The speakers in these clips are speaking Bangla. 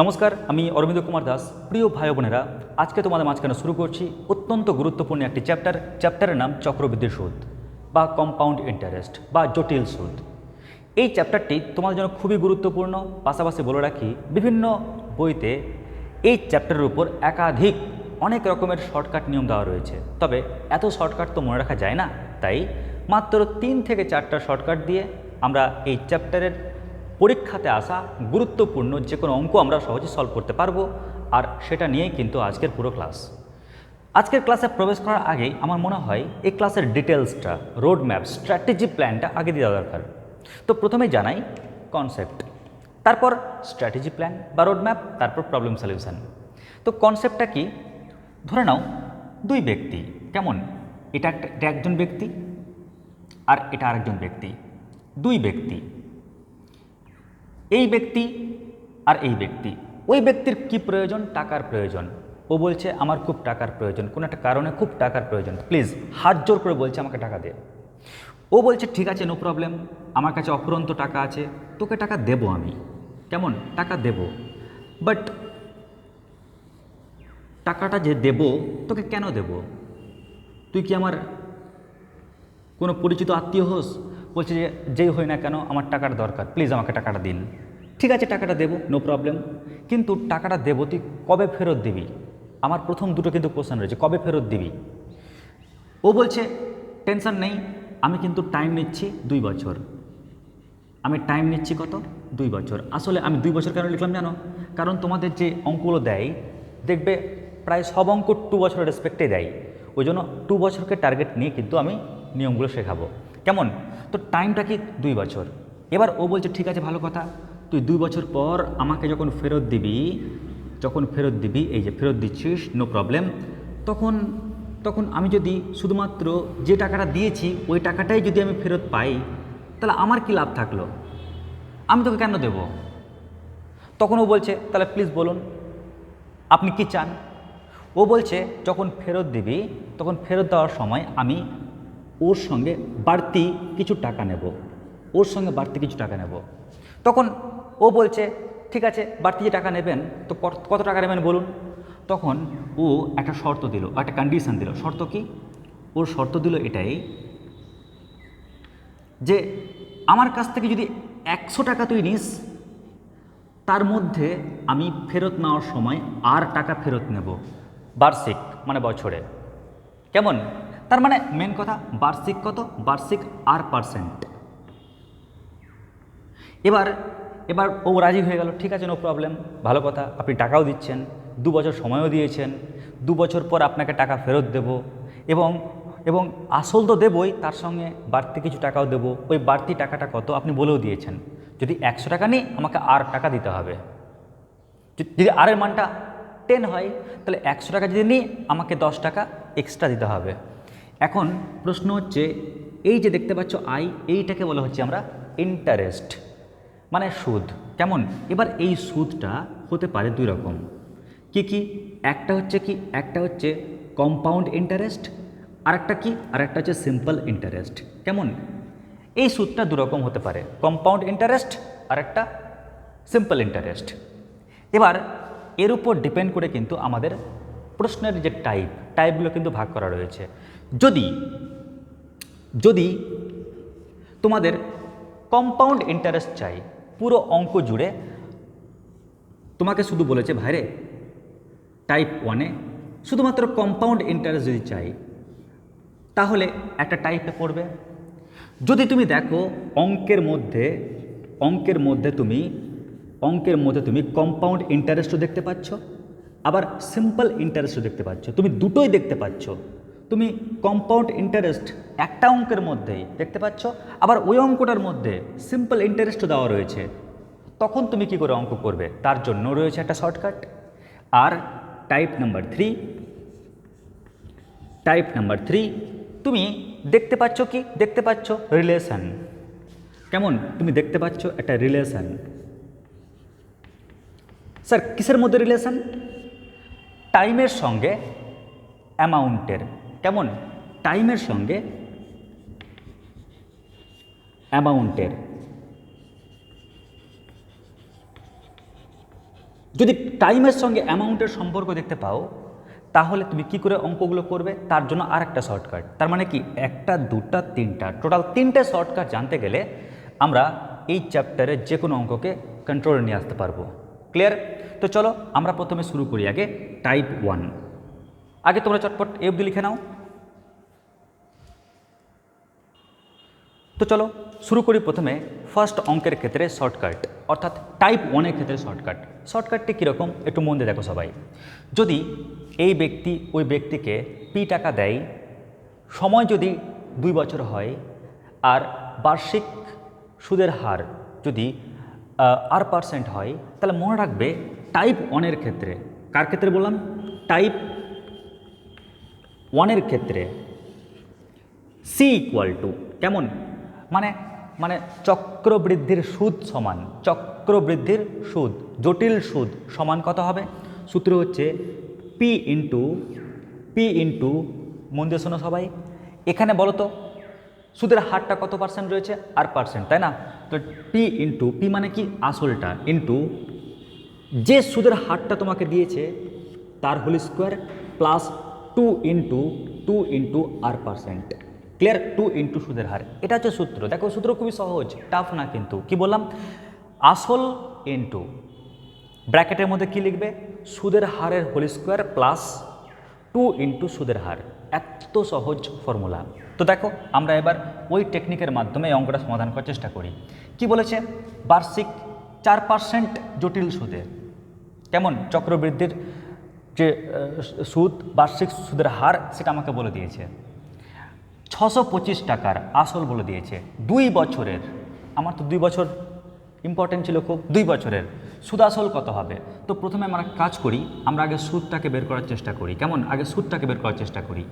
নমস্কার, আমি অরবিন্দ কুমার দাস। প্রিয় ভাই বোনেরা, আজকে তোমাদের মাঝখানে শুরু করছি অত্যন্ত গুরুত্বপূর্ণ একটি চ্যাপ্টার। চ্যাপ্টারের নাম চক্রবৃদ্ধি সুদ বা কম্পাউন্ড ইন্টারেস্ট বা জটিল সুদ। এই চ্যাপ্টারটি তোমাদের জন্য খুবই গুরুত্বপূর্ণ। পাশাপাশি বলে রাখি, বিভিন্ন বইতে এই চ্যাপ্টারের উপর একাধিক অনেক রকমের শর্টকাট নিয়ম দেওয়া রয়েছে। তবে এত শর্টকাট তো মনে রাখা যায় না। তাই মাত্র তিন থেকে চারটা শর্টকাট দিয়ে আমরা এই চ্যাপ্টারের পরীক্ষাতে আসা গুরুত্বপূর্ণ যে কোনো অঙ্ক আমরা সহজে সলভ করতে পারব, আর সেটা নিয়েই কিন্তু আজকের পুরো ক্লাস আজকের ক্লাসে প্রবেশ করার আগেই আমার মনে হয় এই ক্লাসের ডিটেলসটা রোড ম্যাপ স্ট্র্যাটেজি প্ল্যানটা আগে দেওয়া দরকার। তো প্রথমে জানাই কনসেপ্ট তারপর স্ট্র্যাটেজি প্ল্যান বা রোড ম্যাপ তারপর প্রবলেম সলিউশন তো কনসেপ্টটা কি? ধরে নাও দুই ব্যক্তি, কেমন? এটা একটা একজন ব্যক্তি, আর এটা আরেকজন ব্যক্তি। দুই ব্যক্তি। এই ব্যক্তি আর এই ব্যক্তি। ওই ব্যক্তির কি প্রয়োজন? টাকার প্রয়োজন। ও বলছে, আমার খুব টাকার প্রয়োজন। কোনো একটা কারণে খুব টাকার প্রয়োজন। প্লিজ, হাত জোর করে বলছে আমাকে টাকা দে। ও বলছে, ঠিক আছে, নো প্রবলেম। আমার কাছে অফুরন্ত টাকা আছে। তোকে টাকা দেবো আমি। কেমন? টাকা দেব। বাট টাকাটা যে দেব, তোকে কেন দেব? তুই কি আমার কোনো পরিচিত আত্মীয় হোস? বলছে যে যেই হই না কেন, আমার টাকার দরকার। প্লিজ আমাকে টাকাটা দিন। ঠিক আছে, টাকাটা দেবো নো প্রবলেম কিন্তু টাকাটা দেবো তুই কবে ফেরত দিবি? আমার প্রথম দুটো কিন্তু কোশ্চেন রয়েছে, কবে ফেরত দিবি? ও বলছে টেনশন নেই, আমি কিন্তু টাইম নিচ্ছি দুই বছর। আমি টাইম নিচ্ছি কত? দুই বছর। আসলে আমি দুই বছর কেন লিখলাম জানো? কারণ তোমাদের যে অঙ্কগুলো দেয়, দেখবে প্রায় সব অঙ্ক টু বছরের রেসপেক্টে দেয়। ওই জন্য টু বছরকে টার্গেট নিয়ে কিন্তু আমি নিয়মগুলো শেখাবো। কেমন? তো টাইমটা কি? দুই বছর। এবার ও বলছে, ঠিক আছে, ভালো কথা। তুই দুই বছর পর আমাকে যখন ফেরত দিবি, যখন ফেরত দিবি, এই যে ফেরত দিচ্ছিস নো প্রবলেম তখন তখন আমি যদি শুধুমাত্র যে টাকাটা দিয়েছি, ওই টাকাটাই যদি আমি ফেরত পাই, তাহলে আমার কি লাভ থাকল? আমি তোকে কেন দেব? তখন ও বলছে, তাহলে প্লিজ বলুন, আপনি কি চান? ও বলছে, যখন ফেরত দিবি, তখন ফেরত দেওয়ার সময় আমি ওর সঙ্গে বাড়তি কিছু টাকা নেব। ওর সঙ্গে বাড়তি কিছু টাকা নেব। তখন ও বলছে, ঠিক আছে, বাড়তি যে টাকা নেবেন, তো কত- টাকা নেবেন বলুন? তখন ও একটা শর্ত দিল, একটা কন্ডিশন দিল। শর্ত কি? ওর শর্ত দিল এটাই যে, আমার কাছ থেকে যদি একশো টাকা তুই নিস, তার মধ্যে আমি ফেরত নেওয়ার সময় আর টাকা ফেরত নেব বার্ষিক মানে বছরে। কেমন? তার মানে মেন কথা বার্ষিক কত? বার্ষিক আর পার্সেন্ট এবার এবার ও রাজি হয়ে গেল, ঠিক আছে নো প্রবলেম ভালো কথা, আপনি টাকাও দিচ্ছেন, দু বছর সময়ও দিয়েছেন, দু বছর পর আপনাকে টাকা ফেরত দেব, এবং এবং আসল তো দেবই, তার সঙ্গে বাড়তি কিছু টাকাও দেবো, ওই বাড়তি টাকাটা কত আপনি বলেও দিয়েছেন। যদি একশো টাকা নিই, আমাকে আর টাকা দিতে হবে। যদি আরের মানটা টেন হয়, তাহলে একশো টাকা যদি নিই, আমাকে দশ টাকা এক্সট্রা দিতে হবে। এখন প্রশ্ন হচ্ছে, এই যে দেখতে পাচ্ছ আই এইটাকে বলা হচ্ছে আমরা ইন্টারেস্ট মানে সুদ। কেমন? এবার এই সুদটা হতে পারে দুই রকম। কি কি? একটা হচ্ছে কি? একটা হচ্ছে কম্পাউন্ড ইন্টারেস্ট আর একটা কি? আর একটা হচ্ছে সিম্পল ইন্টারেস্ট কেমন? এই সুদটা দুরকম হতে পারে। কম্পাউন্ড ইন্টারেস্ট আর একটা সিম্পল ইন্টারেস্ট এবার, এর উপর ডিপেন্ড করে কিন্তু আমাদের প্রশ্নের যে টাইপ টাইপগুলো কিন্তু ভাগ করা রয়েছে। যদি যদি তোমাদের কম্পাউন্ড ইন্টারেস্ট চাই, পুরো অঙ্ক জুড়ে, তোমাকে শুধু বলেছে, ভাইরে টাইপ ওয়ানে শুধুমাত্র কম্পাউন্ড ইন্টারেস্ট যদি চাই, তাহলে একটা টাইপে পড়বে। যদি তুমি দেখো, অঙ্কের মধ্যে অঙ্কের মধ্যে তুমি, অঙ্কের মধ্যে তুমি কম্পাউন্ড ইন্টারেস্টও দেখতে পাচ্ছ, আবার সিম্পল ইন্টারেস্টও দেখতে পাচ্ছ। তুমি দুটোই দেখতে পাচ্ছ। তুমি কম্পাউন্ড ইন্টারেস্ট একটা অঙ্কের মধ্যেই দেখতে পাচ্ছ? আবার ওই অঙ্কটার মধ্যে সিম্পল ইন্টারেস্টও দেওয়া রয়েছে। তখন তুমি কি করে অঙ্ক করবে? তার জন্য রয়েছে একটা শর্টকাট আর type number three type number three তুমি দেখতে পাচ্ছ কি? দেখতে পাচ্ছ রিলেশন কেমন? তুমি দেখতে পাচ্ছ একটা রিলেশন স্যার, কিসের মধ্যে রিলেশন টাইমের সঙ্গে অ্যামাউন্টের কেমন টাইমের সঙ্গে অ্যামাউন্টের। যদি টাইমের সঙ্গে অ্যামাউন্টের সম্পর্ক দেখতে পাও, তাহলে তুমি কি করে অঙ্কগুলো করবে? তার জন্য আর একটা শর্টকাট। তার মানে কি? একটা, দুটা, তিনটা। টোটাল তিনটে শর্টকাট জানতে গেলে আমরা এই চ্যাপ্টারে যে কোনো অঙ্ককে কন্ট্রোলে নিয়ে আসতে পারব। ক্লিয়ার তো চলো আমরা প্রথমে শুরু করি আগে টাইপ ওয়ান আগে তোমরা চটপট এ অবধি লিখে নাও। তো চলো, শুরু করি প্রথমে ফার্স্ট অঙ্কের ক্ষেত্রে শর্টকাট অর্থাৎ টাইপ ওয়ানের ক্ষেত্রে শর্টকাট শর্টকাটটি কীরকম? একটু মন দিয়ে দেখো সবাই। যদি এই ব্যক্তি ওই ব্যক্তিকে পি টাকা দেয়, সময় যদি দুই বছর হয়, আর বার্ষিক সুদের হার যদি আর পার্সেন্ট হয়, তাহলে মনে রাখবে টাইপ ওয়ানের ক্ষেত্রে। কার ক্ষেত্রে বললাম? টাইপ ওয়ানের ক্ষেত্রে সি ইকুয়াল টু কেমন? মানে মানে চক্রবৃদ্ধির সুদ সমান, চক্রবৃদ্ধির সুদ, জটিল সুদ সমান কত হবে? সূত্র হচ্ছে পি ইন্টু পি ইন্টু মন দিয়ে শোনো সবাই, এখানে বলো তো, সুদের হারটা কত পার্সেন্ট রয়েছে? আর পার্সেন্ট তাই না? তো পি ইন্টু পি মানে কি? আসলটা ইন্টু যে সুদের হারটা তোমাকে দিয়েছে, তার whole square plus two into two into R percent clear two into সুদের হার। এটা হচ্ছে সূত্র। দেখো, সূত্র খুবই সহজ টাফ না কিন্তু। কি বললাম? আসল ইন্টু ব্র্যাকেটের মধ্যে কি লিখবে? সুদের হারের whole square plus two into সুদের হার। এত সহজ ফর্মুলা তো দেখো, আমরা এবার ওই টেকনিকের মাধ্যমে অঙ্কটা সমাধান করার চেষ্টা করি। কি বলেছে? বার্ষিক চার পার্সেন্ট জটিল সুদে। কেমন? চক্রবৃদ্ধির যে সুদ, বার্ষিক সুদের হার সেটা আমাকে বলে দিয়েছে। ছশো পঁচিশ টাকার আসল বলে দিয়েছে। দুই বছরের, আমার তো দুই বছর ইম্পর্টেন্ট ছিল খুব, দুই বছরের। সুদ আসল কত হবে? তো প্রথমে আমরা কাজ করি, আমরা আগে সুদটাকে বের করার চেষ্টা করি। কেমন? আগে সুদটাকে বের করার চেষ্টা করি।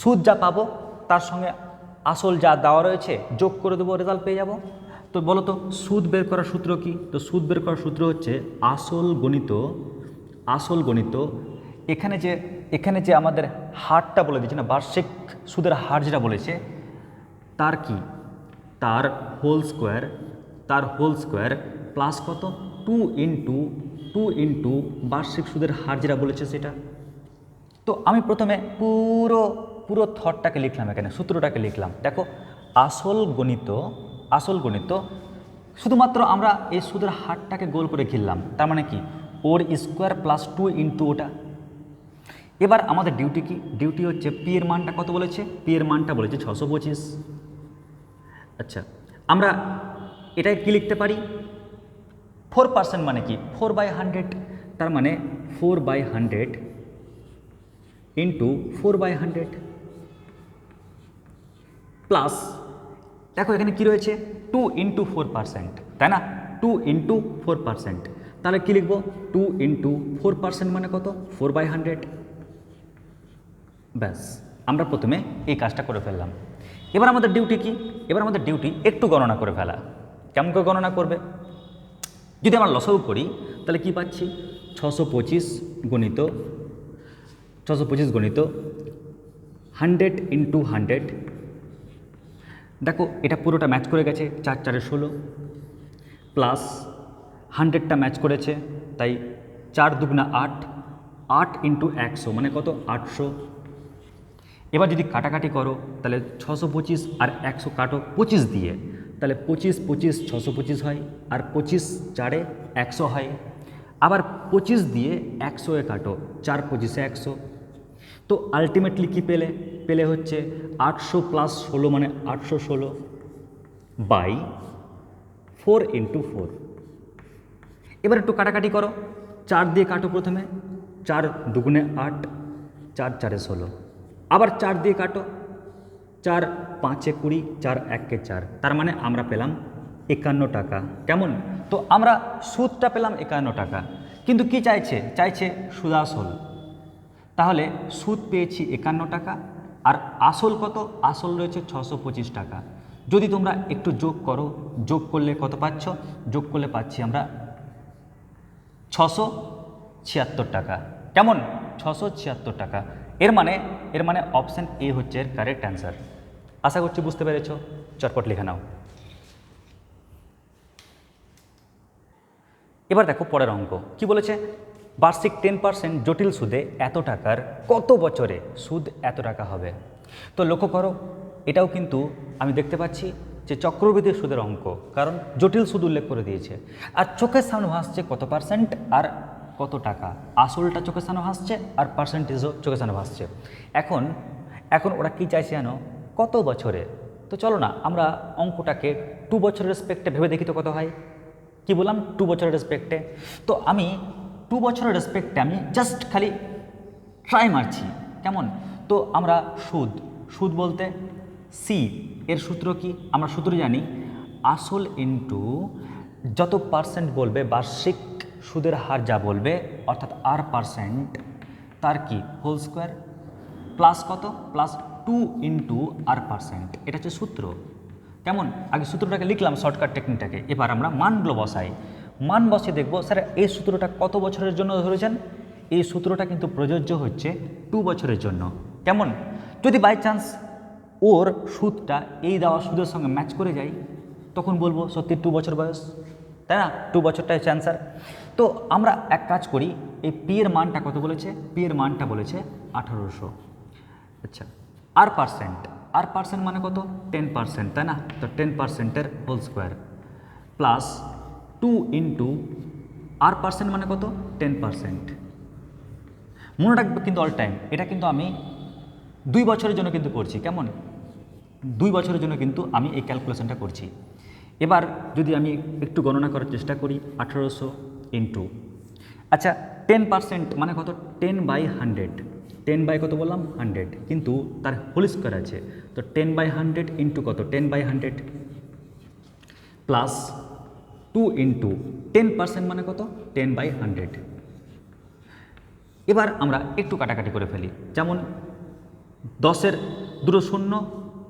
সুদ যা পাবো, তার সঙ্গে আসল যা দেওয়া রয়েছে, যোগ করে দেবো রেজাল্ট পেয়ে যাব। তো বলো তো, সুদ বের করার সূত্র কি? তো সুদ বের করার সূত্র হচ্ছে, আসল গণিত আসল গণিত, এখানে যে এখানে যে আমাদের হারটা বলে দিচ্ছে না, বার্ষিক সুদের হার যেটা বলেছে, তার কি? তার হোল স্কোয়ার তার হোল স্কোয়ার প্লাস কত? টু ইন্টু টু ইন্টু বার্ষিক সুদের হার যেটা বলেছে সেটা। তো আমি প্রথমে পুরো পুরো থটটাকে লিখলাম এখানে, সূত্রটাকে লিখলাম। দেখো, আসল গণিত আসল গণিত, শুধুমাত্র আমরা এই সুদের হারটাকে গোল করে ঘিরলাম। তার মানে কি? ওর স্কোয়ার প্লাস টু ইন্টু ওটা। এবার আমাদের ডিউটি কি? ডিউটি হচ্ছে পি এর মানটা কত বলেছে? পি এর মানটা বলেছে ছশো পঁচিশ। আচ্ছা আমরা এটাই কি লিখতে পারি? ফোর পার্সেন্ট মানে কি? ফোর বাই হান্ড্রেড, তার মানে four by hundred into four by hundred plus, দেখো এখানে কি রয়েছে? টু ইন্টু ফোর পার্সেন্ট, তাই না? Two into four percent. তাহলে কী লিখব? টু ইন্টু ফোর পার্সেন্ট মানে কত? ফোর বাই হান্ড্রেড ব্যাস, আমরা প্রথমে এই কাজটা করে ফেললাম। এবার আমাদের ডিউটি কি? এবার আমাদের ডিউটি একটু গণনা করে ফেলা। কেমন করে গণনা করবে? যদি আমরা লসাগু করি, তাহলে কি পাচ্ছি? ছশো পঁচিশ গণিত, ছশো পঁচিশ গণিত হান্ড্রেড ইন্টু হান্ড্রেড দেখো, এটা পুরোটা ম্যাচ করে গেছে, চার চারে ষোলো প্লাস হান্ড্রেডটা ম্যাচ করেছে, তাই চার দুগুণা আট আট ইন্টু একশো মানে কত? আটশো। এবার যদি কাটাকাটি করো, তাহলে ছশো পঁচিশ আর একশো কাটো পঁচিশ দিয়ে, তাহলে পঁচিশ পঁচিশ ছশো পঁচিশ হয়, আর পঁচিশ চারে একশো হয়। আবার পঁচিশ দিয়ে একশো এ কাটো, চার পঁচিশে একশো। তো আলটিমেটলি কি পেলে? পেলে হচ্ছে আটশো প্লাস ষোলো মানে আটশো ষোলো বাই ফোর ইন্টু ফোর এবার একটু কাটাকাটি করো। চার দিয়ে কাটো প্রথমে। চার দুগুণে আট, চার চারে ষোলো। আবার চার দিয়ে কাটো। চার পাঁচে কুড়ি, চার এককে চার। তার মানে আমরা পেলাম একান্ন টাকা। কেমন? তো আমরা সুদটা পেলাম একান্ন টাকা। কিন্তু কি চাইছে? চাইছে সুদাসল। তাহলে সুদ পেয়েছি একান্ন টাকা। আর আসল কত? আসল রয়েছে ছশো পঁচিশ টাকা। যদি তোমরা একটু যোগ করো, যোগ করলে কত পাচ্ছ? যোগ করলে পাচ্ছি আমরা ছশো ছিয়াত্তর টাকা। কেমন? ছশো ছিয়াত্তর টাকা। এর মানে এর মানে অপশান এ হচ্ছে এর কারেক্ট অ্যান্সার আশা করছি বুঝতে পেরেছ। চটপট লিখে নাও। এবার দেখো পরের অঙ্ক। কি বলেছে? বার্ষিক টেন পার্সেন্ট জটিল সুদে এত টাকার কত বছরে সুদ এত টাকা হবে? তো লক্ষ্য করো, এটাও কিন্তু আমি দেখতে পাচ্ছি যে চক্রবৃদ্ধি সুদের অঙ্ক, কারণ জটিল সুদ উল্লেখ করে দিয়েছে। আর চোখের সামনে ভাসছে কত পার্সেন্ট আর কত টাকা? আসলটা চোখের সামনে ভাসছে আর পার্সেন্টেজও চোখের সামনে ভাসছে। এখন এখন ওরা কী চাইছে জানো? কত বছরে? তো চলো না, আমরা অঙ্কটাকে টু বছরের রেসপেক্টে ভেবে দেখি তো কত হয়। কি বললাম? টু বছরের রেসপেক্টে তো আমি টু বছরের রেসপেক্টে আমি জাস্ট খালি ট্রাই মারছি। কেমন? তো আমরা সুদ সুদ বলতে সি এর সূত্র কি? আমরা সূত্র জানি। আসল ইন্টু যত পার্সেন্ট বলবে, বার্ষিক সুদের হার যা বলবে, অর্থাৎ আর পার্সেন্ট তার কি? হোল স্কোয়ার প্লাস কত? Plus two into R percent এটা হচ্ছে সূত্র। কেমন? আগে সূত্রটাকে লিখলাম শর্টকাট টেকনিকটাকে এবার আমরা মানগুলো বসাই। মান বসিয়ে দেখব, স্যার, এই সূত্রটা কত বছরের জন্য ধরেছেন? এই সূত্রটা কিন্তু প্রযোজ্য হচ্ছে টু বছরের জন্য। কেমন? যদি বাই চান্স ওর সুদটা এই দেওয়া সুদের সঙ্গে ম্যাচ করে যায়, তখন বলব, সত্যি টু বছর বয়স। তাই না? টু বছরটাই হচ্ছে অ্যান্সার তো আমরা এক কাজ করি, এই পি এর মানটা কত বলেছে? পি এর মানটা বলেছে আঠারোশো। আচ্ছা আর পার্সেন্ট আর পার্সেন্ট মানে কত? টেন পার্সেন্ট তাই না? তো টেন পার্সেন্টের whole square plus two into R percent মানে কত? টেন পার্সেন্ট মনে রাখবে কিন্তু অল টাইম এটা কিন্তু আমি দুই বছরের জন্য কিন্তু করছি, কেমন? দুই বছরের জন্য কিন্তু আমি এই ক্যালকুলেশনটা করছি। এবার যদি আমি একটু গণনা করার চেষ্টা করি, আঠেরোশো ইন্টু আচ্ছা টেন পার্সেন্ট মানে কত? Ten by hundred ten by কত বললাম? হান্ড্রেড কিন্তু তার হোল স্কোয়ার আছে। তো টেন বাই হান্ড্রেড ইন্টু কত? Ten by hundred plus two into ten percent মানে কত? টেন বাই হান্ড্রেড এবার আমরা একটু কাটাকাটি করে ফেলি। যেমন দশের দুটো শূন্য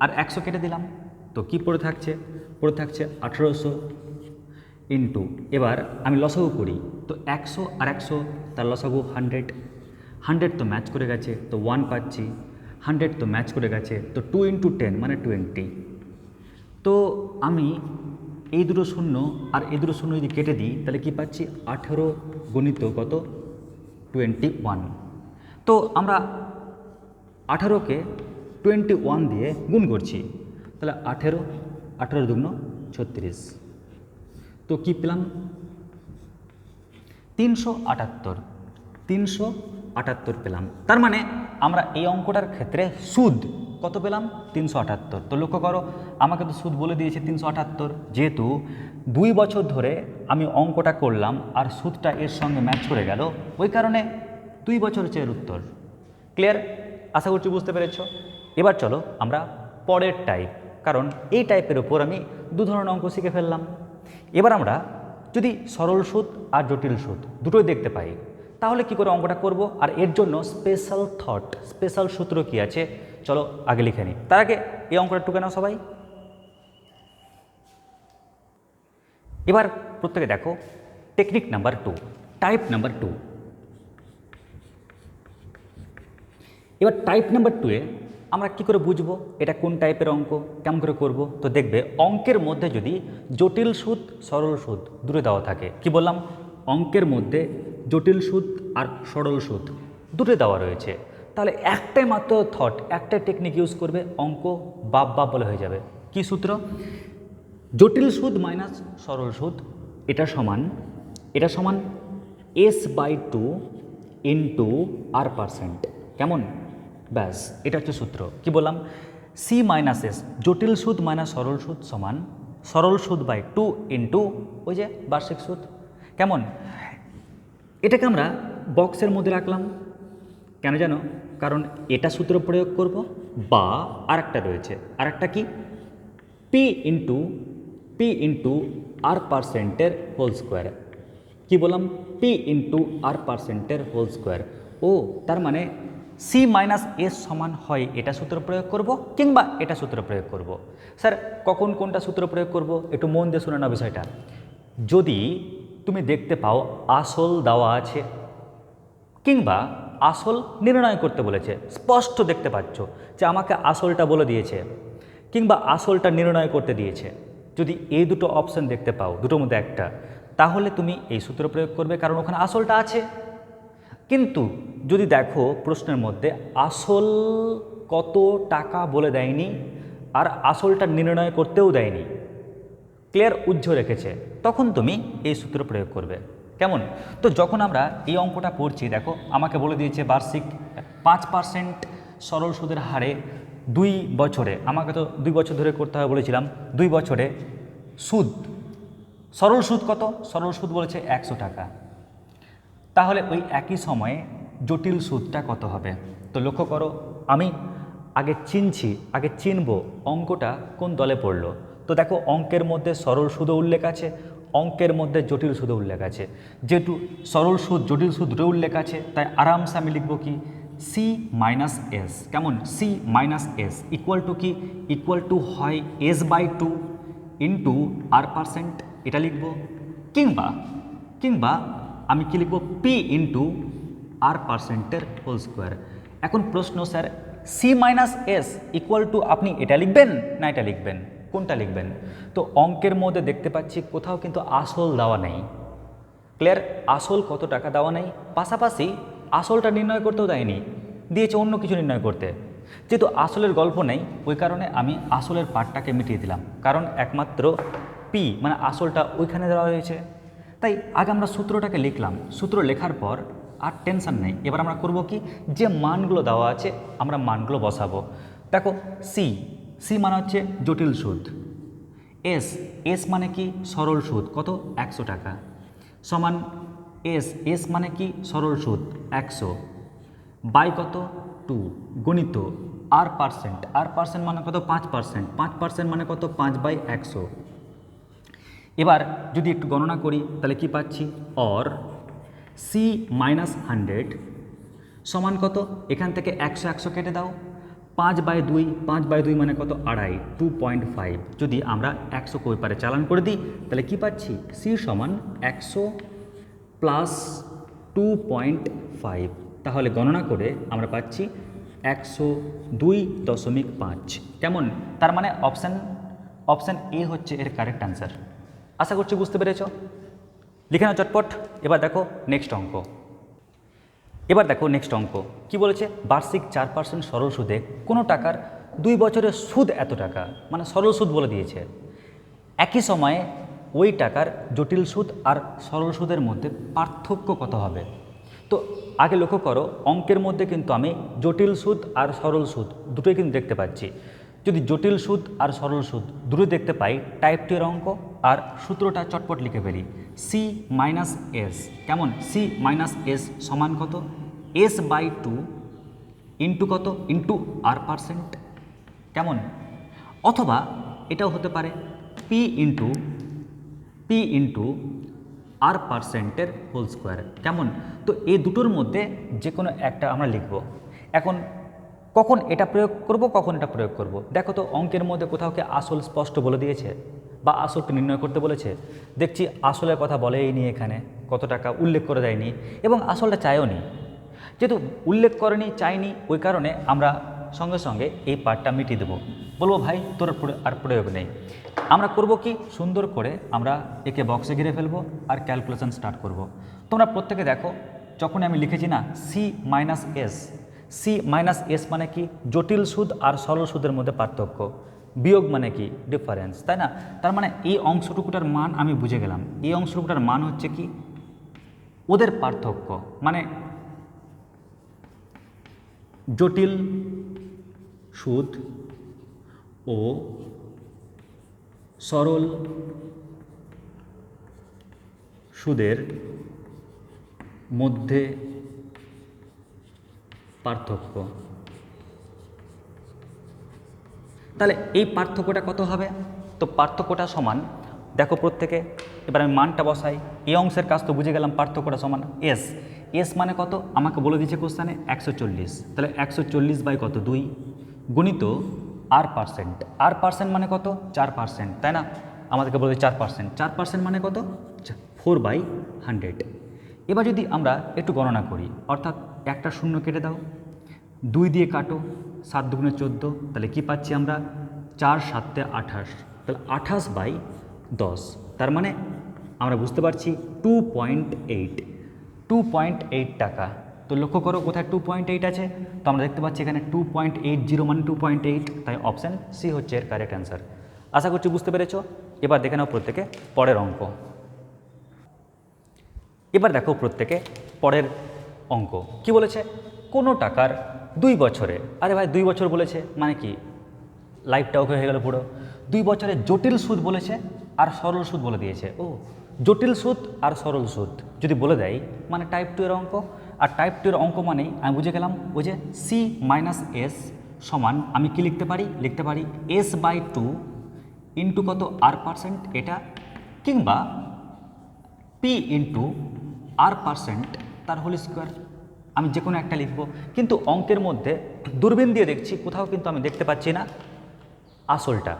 আর একশো কেটে দিলাম। তো কি পড়ে থাকছে? পড়ে থাকছে আঠেরোশো ইন্টু এবার আমি লসাগু করি। তো একশো আর একশো, তার লসাগু হান্ড্রেড হান্ড্রেড তো ম্যাচ করে গেছে, তো ওয়ান পাচ্ছি। হান্ড্রেড তো ম্যাচ করে গেছে, তো টু ইন্টু টেন মানে টোয়েন্টি তো আমি এই দুটো শূন্য আর এই দুটো শূন্য যদি কেটে দিই, তাহলে কি পাচ্ছি? আঠেরো গণিত কত? টোয়েন্টি ওয়ান তো আমরা আঠারোকে টোয়েন্টি ওয়ান দিয়ে গুণ করছি। তাহলে আঠেরো আঠেরো দুগ্ন ছত্রিশ। তো কী পেলাম? তিনশো আটাত্তর। তিনশো আটাত্তর পেলাম। তার মানে আমরা এই অঙ্কটার ক্ষেত্রে সুদ কত পেলাম? তিনশো আটাত্তর। তো লক্ষ্য করো, আমাকে তো সুদ বলে দিয়েছে তিনশো আটাত্তর। যেহেতু দুই বছর ধরে আমি অঙ্কটা করলাম আর সুদটা এর সঙ্গে ম্যাচ করে গেল, ওই কারণে দুই বছর এর উত্তর। ক্লিয়ার আশা করছি বুঝতে পেরেছ? এবার চলো আমরা পরের টাইপ কারণ এই টাইপের ওপর আমি দু ধরনের অঙ্ক শিখে ফেললাম। এবার আমরা যদি সরল সুদ আর জটিল সুদ দুটোই দেখতে পাই, তাহলে কি করে অঙ্কটা করব? আর এর জন্য স্পেশাল থট স্পেশাল সূত্র কি আছে? চলো আগে লিখে নিই। তার আগে এই অঙ্কটা টুকে নাও সবাই? এবার প্রত্যেকে দেখো technique number two type number two এবার টাইপ নাম্বার টুয়ে আমরা কি করে বুঝব? এটা কোন টাইপের অঙ্ক? কেমন করে করব? তো দেখবে, অঙ্কের মধ্যে যদি জটিল সুদ, সরল সুদ দূরে দেওয়া থাকে। কি বললাম? অঙ্কের মধ্যে জটিল সুদ আর সরল সুদ দুটো দেওয়া রয়েছে। তাহলে একটাই মাত্র থট একটাই টেকনিক ইউজ করবে, অঙ্ক বাপ বাপ বলে হয়ে যাবে। কি সূত্র? জটিল সুদ মাইনাস সরল সুদ, এটা সমান এটা সমান S by two into R percent কেমন? ব্যাস, এটা হচ্ছে সূত্র। কি বললাম? সি মাইনাস এস জটিল সুদ মাইনাস সরল সুদ সমান সরল সুদ বাই টু ইন্টু ওই যে বার্ষিক সুদ। কেমন? এটাকে আমরা বক্সের মধ্যে রাখলাম। কেন জানো? কারণ এটা সূত্র প্রয়োগ করব বা আরেকটা রয়েছে। আরেকটা কি? P into P into R পার্সেন্টের হোল স্কোয়ার কী বললাম? পি ইন্টু আর পার্সেন্টের হোল স্কোয়ার ও, তার মানে সি মাইনাস এস সমান হয়, এটা সূত্র প্রয়োগ করব কিংবা এটা সূত্র প্রয়োগ করব? স্যার কখন কোনটা সূত্র প্রয়োগ করব? একটু মন দিয়ে শুনে না বিষয়টা। যদি তুমি দেখতে পাও আসল দেওয়া আছে কিংবা আসল নির্ণয় করতে বলেছে, স্পষ্ট দেখতে পাচ্ছ যে আমাকে আসলটা বলে দিয়েছে কিংবা আসলটা নির্ণয় করতে দিয়েছে, যদি এই দুটো অপশন দেখতে পাও, দুটোর মধ্যে একটা, তাহলে তুমি এই সূত্র প্রয়োগ করবে কারণ ওখানে আসলটা আছে। কিন্তু যদি দেখো প্রশ্নের মধ্যে, আসল কত টাকা বলে দেয়নি আর আসলটা নির্ণয় করতেও দেয়নি। ক্লিয়ার উজ্জ্ব রেখেছে। তখন তুমি এই সূত্র প্রয়োগ করবে। কেমন? তো যখন আমরা এই অঙ্কটা পড়ছি, দেখো, আমাকে বলে দিয়েছে বার্ষিক পাঁচ পার্সেন্ট সরল সুদের হারে দুই বছরে, আমাকে তো দুই বছর ধরে করতে হবে বলেছিলাম, দুই বছরে সুদ। সরল সুদ কত? সরল সুদ বলেছে একশো টাকা। তাহলে ওই একই সময়ে জটিল সুদটা কত হবে? তো লক্ষ্য করো, আমি আগে চিনছি, আগে চিনব অঙ্কটা কোন দলে পড়ল। তো দেখো, অঙ্কের মধ্যে সরল সুদও উল্লেখ আছে, অঙ্কের মধ্যে জটিল সুদও উল্লেখ আছে। যেহেতু সরল সুদ, জটিল সুদ দুটো উল্লেখ আছে, তাই আরামসে আমি লিখব কি? সি মাইনাস এস কেমন? C minus S equal to কি? ইকুয়াল টু হয় S by two into R percent এটা লিখব। কিংবা কিংবা আমি কি লিখব? পি ইন্টু আর পার্সেন্টের হোল স্কোয়ার এখন প্রশ্ন, sir C minus S equal to আপনি এটা লিখবেন না এটা লিখবেন? কোনটা লিখবেন? তো অঙ্কের মধ্যে দেখতে পাচ্ছি কোথাও কিন্তু আসল দেওয়া নেই। ক্লিয়ার আসল কত টাকা দেওয়া নেই? পাশাপাশি আসলটা নির্ণয় করতেও দেয়নি। দিয়েছে অন্য কিছু নির্ণয় করতে। যেহেতু আসলের গল্প নেই, ওই কারণে আমি আসলের পার্টটাকে মিটিয়ে দিলাম। কারণ একমাত্র পি মানে আসলটা ওইখানে দেওয়া হয়েছে। তাই আগে আমরা সূত্রটাকে লিখলাম। সূত্র লেখার পর আর টেনশন নেই। এবার আমরা করব কি? যে মানগুলো দেওয়া আছে, আমরা মানগুলো বসাবো। দেখো সি সি মানে হচ্ছে জটিল সুদ। এস এস মানে কি? সরল সুদ। কত? একশো টাকা। সমান এস এস মানে কি? সরল সুদ। একশো। বাই কত? টু। গণিত। আর পার্সেন্ট আর পার্সেন্ট মানে কত? পাঁচ পার্সেন্ট পাঁচ পার্সেন্ট মানে কত? পাঁচ বাই একশো। এবার যদি একটু গণনা করি, তাহলে কি পাচ্ছি? অর সি মাইনাস হান্ড্রেড সমান কত? এখান থেকে একশো একশো কেটে দাও। পাঁচ বাই দুই, পাঁচ বাই দুই মানে কত? আড়াই টু পয়েন্ট ফাইভ যদি আমরা একশো কই পারে চালান করে দিই, তাহলে কি পাচ্ছি? সি সমান একশো প্লাস টু পয়েন্ট ফাইভ তাহলে গণনা করে আমরা পাচ্ছি একশো দুই দশমিক পাঁচ। কেমন? তার মানে অপশান অপশান এ হচ্ছে এর কারেক্ট অ্যান্সার আশা করছি বুঝতে পেরেছ? লিখে নাও চটপট। এবার দেখো নেক্সট অঙ্ক। এবার দেখো নেক্সট অঙ্ক। কি বলেছে? বার্ষিক চার পার্সেন্ট সরল সুদে কোনো টাকার দুই বছরের সুদ এত টাকা? মানে সরল সুদ বলে দিয়েছে। একই সময়ে ওই টাকার জটিল সুদ আর সরল সুদের মধ্যে পার্থক্য কত হবে? তো আগে লক্ষ্য করো, অঙ্কের মধ্যে কিন্তু আমি জটিল সুদ আর সরল সুদ দুটোই কিন্তু দেখতে পাচ্ছি। যদি জটিল সুদ আর সরল সুদ দুটোই দেখতে পাই টাইপের অঙ্ক। আর সূত্রটা চটপট লিখে ফেলি। সি মাইনাস এস কেমন? সি মাইনাস এস সমান কত? এস বাই টু ইন্টু কত? ইন্টু আর পার্সেন্ট কেমন? অথবা এটাও হতে পারে P into P into R পার্সেন্টের হোল স্কোয়ার কেমন? তো এই দুটোর মধ্যে যে কোনো একটা আমরা লিখব। এখন কখন এটা প্রয়োগ করব, কখন এটা প্রয়োগ করব? দেখো তো অঙ্কের মধ্যে কোথাও কি আসল স্পষ্ট বলে দিয়েছে? বা আসলকে নির্ণয় করতে বলেছে। দেখছি আসলের কথা বলেই নি এখানে, কত টাকা উল্লেখ করে দেয়নি এবং আসলটা চায়ও নি। যেহেতু উল্লেখ করেনি চাইনি ওই কারণে আমরা সঙ্গে সঙ্গে এই পার্টটা মিটিয়ে দেবো। বলব, ভাই, তোর আর প্রয়োগ নেই। আমরা করব কি? সুন্দর করে আমরা একে বক্সে ঘিরে ফেলব আর ক্যালকুলেশন স্টার্ট করব। তোমরা প্রত্যেকে দেখো যখন আমি লিখেছি না C minus S C minus S মানে কি? জটিল সুদ আর সরল সুদের মধ্যে পার্থক্য। বিয়োগ মানে কি? ডিফারেন্স তাই না? তার মানে এই অংশটুকুটার মান আমি বুঝে গেলাম। এই অংশটুকুটার মান হচ্ছে কি? ওদের পার্থক্য। মানে জটিল, সুদ, ও সরল, সুদের মধ্যে পার্থক্য। তাহলে এই পার্থক্যটা কত হবে? তো পার্থক্যটা সমান, দেখো প্রত্যেকে, এবার আমি মানটা বসাই এই অংশের কাজ তো বুঝে গেলাম পার্থক্যটা সমান এস এস মানে কত? আমাকে বলে দিয়েছে কোশ্চানে একশো চল্লিশ, তাহলে একশো চল্লিশ বাই কত? দুই, গুণিত আর পার্সেন্ট আর পার্সেন্ট মানে কত? চার পার্সেন্ট তাই না? আমাদেরকে বলে চার পার্সেন্ট চার পার্সেন্ট মানে কত? ফোর বাই হান্ড্রেড এবার যদি আমরা একটু গণনা করি, অর্থাৎ একটা শূন্য কেটে দাও, দুই দিয়ে কাটো সাত দুগুণে চোদ্দ, তাহলে কি পাচ্ছি আমরা? চার সাতে আঠাশ। তাহলে আঠাশ বাই দশ, তার মানে আমরা বুঝতে পারছি two point eight. Two point eight টাকা। তো লক্ষ্য করো কোথায় টু পয়েন্ট এইট আছে? তো আমরা দেখতে পাচ্ছি এখানে টু পয়েন্ট এইট জিরো মানে টু পয়েন্ট এইট, তাই অপশান সি হচ্ছে এর কারেক্ট অ্যান্সার। আশা করছি বুঝতে পেরেছ? এবার দেখে নাও প্রত্যেকে পরের অঙ্ক। এবার দেখো প্রত্যেকে পরের অঙ্ক। কি বলেছে? কোনো টাকার দুই বছরে। আরে ভাই, দুই বছর বলেছে মানে কি? লাইফটা ওকে হয়ে গেল পুরো। দুই বছরে জটিল সুদ বলেছে আর সরল সুদ বলে দিয়েছে। ও, জটিল সুদ আর সরল সুদ। যদি বলে দেয় মানে টাইপ টু এর অঙ্ক। আর টাইপ টু এর অঙ্ক মানেই, আমি বুঝে গেলাম, ওই যে সি মাইনাস এস সমান, আমি কি লিখতে পারি? লিখতে পারি এস বাই টু ইন্টু কত? আর পার্সেন্ট এটা। কিংবা পি ইন্টু আর পার্সেন্ট তার হোল স্কোয়ার আমি যে কোনো একটা লিখব। কিন্তু অঙ্কের মধ্যে দূরবীন দিয়ে দেখছি, কোথাও কিন্তু আমি দেখতে পাচ্ছি না আসলটা।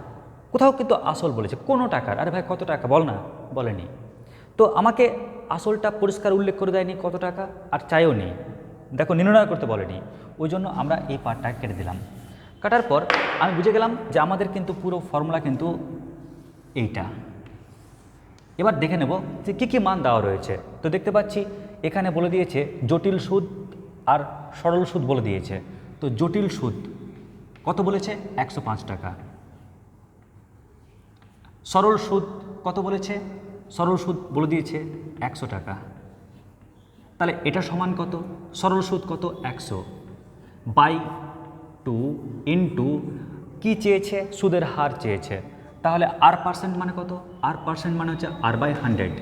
কোথাও কিন্তু আসল বলেছে, কোনো টাকার। আরে ভাই, কত টাকা? বল না, বলেনি। তো আমাকে আসলটা পরিষ্কার উল্লেখ করে দেয়নি কত টাকা, আর চাইও নেই দেখো, নির্ণয় করতে বলেনি। ওই জন্য আমরা এই পার্টটা কেটে দিলাম। কাটার পর আমি বুঝে গেলাম যে আমাদের কিন্তু পুরো ফর্মুলা কিন্তু এইটা। এবার দেখে নেব যে কী কী মান দেওয়া রয়েছে। তো দেখতে পাচ্ছি, এখানে বলে দিয়েছে জটিল সুদ আর সরল সুদ বলে দিয়েছে। তো জটিল সুদ কত বলেছে? একশো পাঁচ টাকা। সরল সুদ কত বলেছে? সরল সুদ বলে দিয়েছে একশো টাকা। তাহলে এটা সমান কত? সরল সুদ কত? একশো। বাই টু ইন্টু কী চেয়েছে? সুদের হার চেয়েছে। তাহলে আর পার্সেন্ট মানে কত? আর পার্সেন্ট মানে হচ্ছে আর বাই হান্ড্রেড।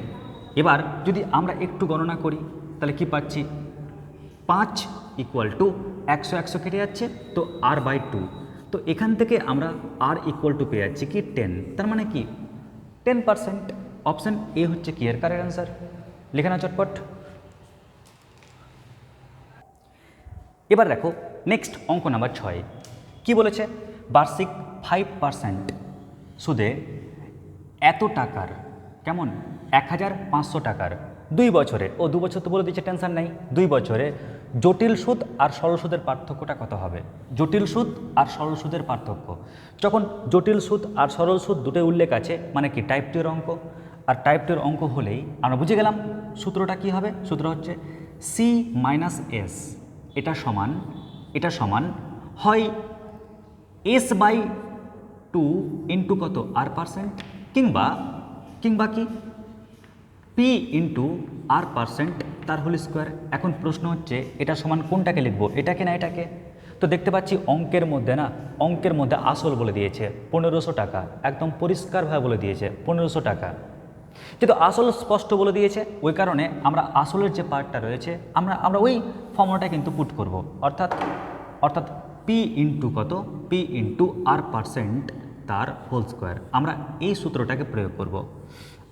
এবার যদি আমরা একটু গণনা করি, তাহলে কি পাচ্ছি? পাঁচ ইকুয়াল টু একশো একশো কেটে যাচ্ছে, তো আর বাই টু তো এখান থেকে আমরা আর ইকুয়াল টু পেয়ে যাচ্ছি কি টেন তার মানে কি? টেন পার্সেন্ট অপশান এ হচ্ছে কি এর? কারেক্ট অ্যান্সার লেখা না চটপট। এবার দেখো নেক্সট অঙ্ক নাম্বার ছয়। কি বলেছে? বার্ষিক ফাইভ পার্সেন্ট সুদে এত টাকার, কেমন? এক হাজার পাঁচশো টাকার। দুই বছরে। ও দু বছর তো বলে দিচ্ছে টেনশন নেই। দুই বছরে জটিল সুদ আর সরল সুদের পার্থক্যটা কত হবে? জটিল সুদ আর সরল সুদের পার্থক্য। যখন জটিল সুদ আর সরল সুদ দুটোই উল্লেখ আছে মানে কি টাইপ টু এর অঙ্ক, আর টাইপ টু এর অঙ্ক হলেই আমরা বুঝে গেলাম সূত্রটা কি হবে? সূত্র হচ্ছে সি মাইনাস এস এটা সমান এটা সমান হয় এস বাই টু ইন্টু কত? আর পার্সেন্ট কিংবা কিংবা কি? পি ইন্টু আর পার্সেন্ট তার হোল স্কোয়ার এখন প্রশ্ন হচ্ছে, এটা সমান কোনটাকে লিখব? এটাকে না এটাকে? তো দেখতে পাচ্ছি অঙ্কের মধ্যে না, অঙ্কের মধ্যে আসল বলে দিয়েছে, পনেরোশো টাকা। একদম পরিষ্কারভাবে বলে দিয়েছে, পনেরোশো টাকা। কিন্তু আসল স্পষ্ট বলে দিয়েছে, ওই কারণে আমরা আসলের যে পার্টটা রয়েছে, আমরা আমরা ওই ফর্মুলাটা কিন্তু পুট করব। অর্থাৎ অর্থাৎ পি ইন্টু কত? পি ইন্টু আর পার্সেন্ট তার হোল স্কোয়ার আমরা এই সূত্রটাকে প্রয়োগ করব।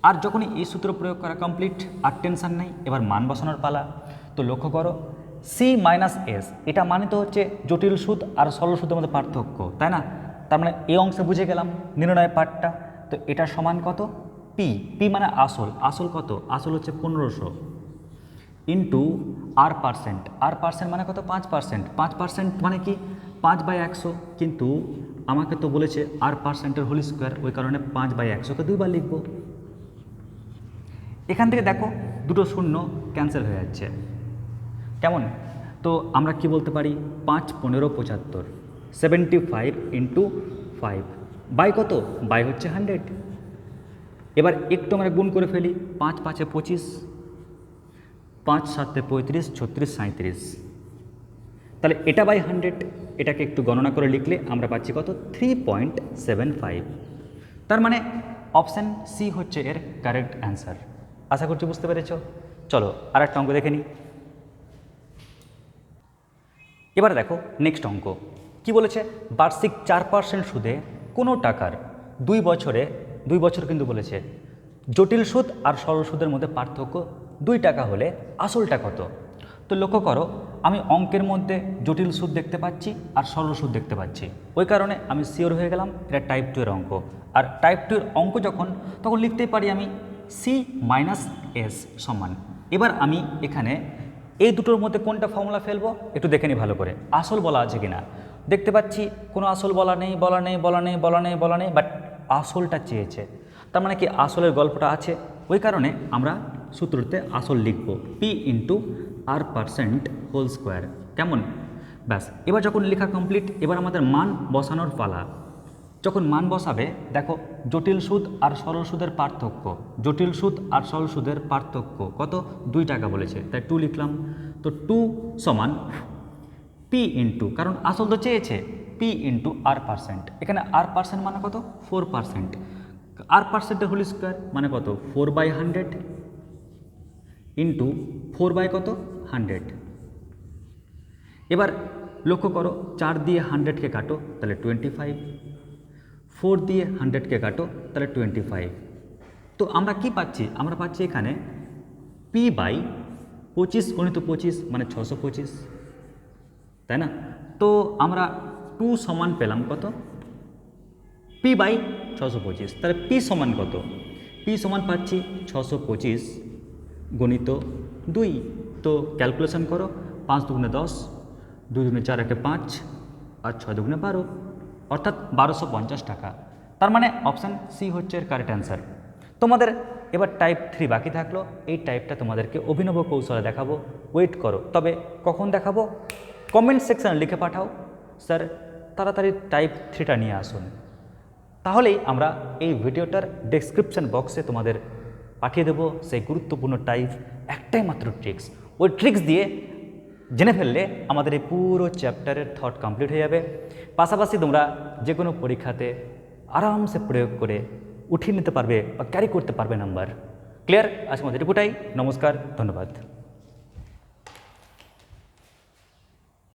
আর যখনই এই সূত্র প্রয়োগ করা কমপ্লিট আর টেনশন নেই, এবার মান বসানোর পালা। তো লক্ষ্য করো সি মাইনাস এস এটা মানে তো হচ্ছে জটিল সুদ আর সরল সুদের মধ্যে পার্থক্য, তাই না? তার মানে এই অংশে বুঝে গেলাম নির্ণয় পার্টটা তো এটা সমান কত? পি পি মানে আসল। আসল কত? আসল হচ্ছে পনেরোশো into R percent R percent মানে কত? পাঁচ পার্সেন্ট পাঁচ পার্সেন্ট মানে কি? পাঁচ বাই একশো, কিন্তু আমাকে তো বলেছে আর পার্সেন্টের হোল স্কোয়ার ওই কারণে পাঁচ বাই একশোকে দুইবার লিখব। এখান থেকে দেখো দুটো শূন্য ক্যান্সেল হয়ে যাচ্ছে। কেমন? তো আমরা কি বলতে পারি? পাঁচ, পনেরো, পঁচাত্তর। Seventy five into five by কত? বাই হচ্ছে হান্ড্রেড এবার একটু আমরা গুণ করে ফেলি। পাঁচ, পাঁচে পঁচিশ। পাঁচ, সাতে পঁয়ত্রিশ, ছত্রিশ সাঁত্রিশ তাহলে এটা বাই হান্ড্রেড এটাকে একটু গণনা করে লিখলে আমরা পাচ্ছি কত? থ্রি পয়েন্ট সেভেন ফাইভ তার মানে অপশান সি হচ্ছে এর কারেক্ট অ্যান্সার আশা করছি বুঝতে পেরেছ? চলো আর একটা অঙ্ক দেখে নিই। এবারে দেখো নেক্সট অঙ্ক। কি বলেছে? বার্ষিক চার পার্সেন্ট সুদে কোনো টাকার দুই বছরে, দুই বছর কিন্তু বলেছে, জটিল সুদ আর সরল সুদের মধ্যে পার্থক্য দুই টাকা হলে আসলটা কত? তো লক্ষ্য করো, আমি অঙ্কের মধ্যে জটিল সুদ দেখতে পাচ্ছি আর সরল সুদ দেখতে পাচ্ছি। ওই কারণে আমি শিওর হয়ে গেলাম, এটা টাইপ টু এর অঙ্ক। আর টাইপ টু এর অঙ্ক যখন, তখন লিখতেই পারি আমি সি মাইনাস এস সমান। এবার আমি এখানে এই দুটোর মধ্যে কোনটা ফর্মুলা ফেলব একটু দেখে নিই ভালো করে। আসল বলা আছে কিনা? দেখতে পাচ্ছি কোনো আসল বলা নেই বলা নেই বলা নেই বলা নেই বলা নেই বাট আসলটা চেয়েছে। তার মানে কি আসলের গল্পটা আছে? ওই কারণে আমরা সূত্রতে আসল লিখব। P into R percent whole square কেমন? ব্যাস, এবার যখন লেখা কমপ্লিট এবার আমাদের মান বসানোর পালা। যখন মান বসাবে, দেখো, জটিল সুদ আর সরল সুদের পার্থক্য, জটিল সুদ আর সরল সুদের পার্থক্য, কত? দুই টাকা বলেছে, তাই টু লিখলাম। তো টু সমান পি ইন্টু কারণ আসল তো চেয়েছে পি ইন্টু আর পার্সেন্ট এখানে আর পার্সেন্ট মানে কত? ফোর পার্সেন্ট আর পার্সেন্টের হোল স্কোয়ার মানে কত? Four by hundred into four by কত? হান্ড্রেড এবার লক্ষ্য করো, চার দিয়ে হান্ড্রেডকে কাটো, তাহলে টোয়েন্টি ফাইভ ফোর দিয়ে হান্ড্রেডকে কাটো, তাহলে টোয়েন্টি ফাইভ। তো আমরা কি পাচ্ছি? আমরা পাচ্ছি এখানে পি বাই পঁচিশ গণিত পঁচিশ মানে ছশো পঁচিশ। তাই না? তো আমরা টু সমান পেলাম কত? পি বাই ছশো পঁচিশ। তাহলে পি সমান কত? পি সমান পাচ্ছি ছশো পঁচিশ গণিত দুই। তো ক্যালকুলেশন করো, পাঁচ দুগুণে দশ, দুই দুগুণে চার একে পাঁচ, আর ছয় দুগুণে বারো। অর্থাৎ বারোশো টাকা। তার মানে অপশান সি হচ্ছে এর কারেক্ট অ্যান্সার তোমাদের এবার টাইপ থ্রি বাকি থাকল। এই টাইপটা তোমাদেরকে অভিনব কৌশলে দেখাবো। ওয়েট করো। তবে কখন দেখাবো? কমেন্ট সেকশানে লিখে পাঠাও। স্যার তাড়াতাড়ি টাইপ থ্রিটা নিয়ে আসুন। তাহলেই আমরা এই ভিডিওটার ডেসক্রিপশন বক্সে তোমাদের পাঠিয়ে দেবো। সেই গুরুত্বপূর্ণ টাইপ একটাই মাত্র ট্রিক্স ওই ট্রিক্স দিয়ে জেনে ফেললে আমাদের এই পুরো চ্যাপ্টারের থট কমপ্লিট হয়ে যাবে। পাশাপাশি তোমরা যে কোনো পরীক্ষাতে আরামসে প্রয়োগ করে উঠিয়ে নিতে পারবে বা ক্যারি করতে পারবে নাম্বার ক্লিয়ার আজকে আমাদের এটুকুটাই। নমস্কার, ধন্যবাদ।